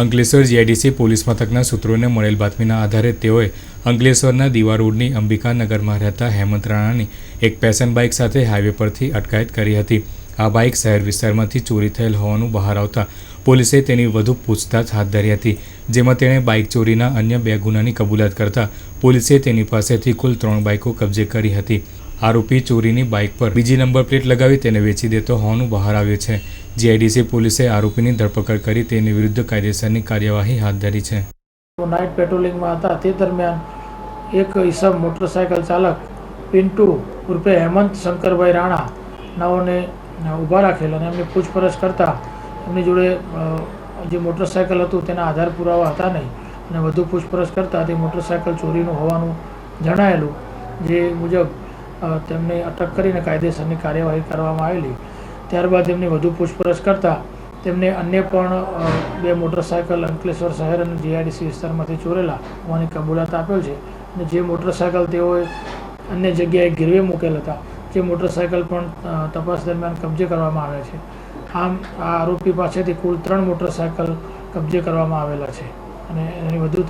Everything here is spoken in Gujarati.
અંકલેશ્વર જીઆઈડીસી પોલીસ મથકના સૂત્રોને મળેલ બાતમીના આધારે તેઓએ અંકલેશ્વરના દીવા રોડની અંબિકાનગરમાં રહેતા હેમંત રાણાની એક પેશન બાઇક સાથે હાઈવે પરથી અટકાયત કરી હતી. આ બાઇક શહેર વિસ્તારમાંથી ચોરી થયેલ હોવાનું બહાર આવતા પોલીસે તેની વધુ પૂછતાછ હાથ ધરી હતી, જેમાં તેણે બાઇક ચોરીના અન્ય બે ગુનાની કબૂલાત કરતા પોલીસે તેની પાસેથી કુલ ત્રણ બાઇકો કબજે કરી હતી. આરોપી ચોરીની બાઇક પર બીજી નંબર પ્લેટ લગાવી તેને વેચી દેતો હોવાનું બહાર આવ્યું છે. જીઆઈડીસી પોલીસે આરોપીની ધરપકડ કરી તેની વિરુદ્ધ કાયદેસરની કાર્યવાહી હાથ ધરી છે. નાઇટ પેટ્રોલિંગમાં હતા. તે દરમિયાન એક ઈસમ મોટરસાયકલ ચાલક પિન્ટુ ઉર્ફે હેમંત શંકરભાઈ રાણા નાઓને ઊભા રાખેલ અને એમની પૂછપરછ કરતાં એમની જોડે જે મોટરસાયકલ હતું તેના આધાર પુરાવા હતા નહીં. અને વધુ પૂછપરછ કરતાં તે મોટરસાયકલ ચોરીનું હોવાનું જણાયેલું. જે મુજબ તેમને અટક કરીને કાયદેસરની કાર્યવાહી કરવામાં આવેલી. ત્યારબાદ તેમની વધુ પૂછપરછ કરતાં તેમને અન્ય પણ બે મોટરસાયકલ અંકલેશ્વર શહેર અને જીઆઈડીસી વિસ્તારમાંથી ચોરેલા હોવાની કબૂલાત આપેલ છે. અને જે મોટરસાયકલ તેઓએ અન્ય જગ્યાએ ગીરવે મૂકેલ હતા, જે મોટરસાયકલ પણ તપાસ દરમિયાન કબજે કરવામાં આવ્યા છે. આમ, આ આરોપી પાસેથી કુલ ત્રણ મોટરસાયકલ કબજે કરવામાં આવેલા છે. અને એની વધુ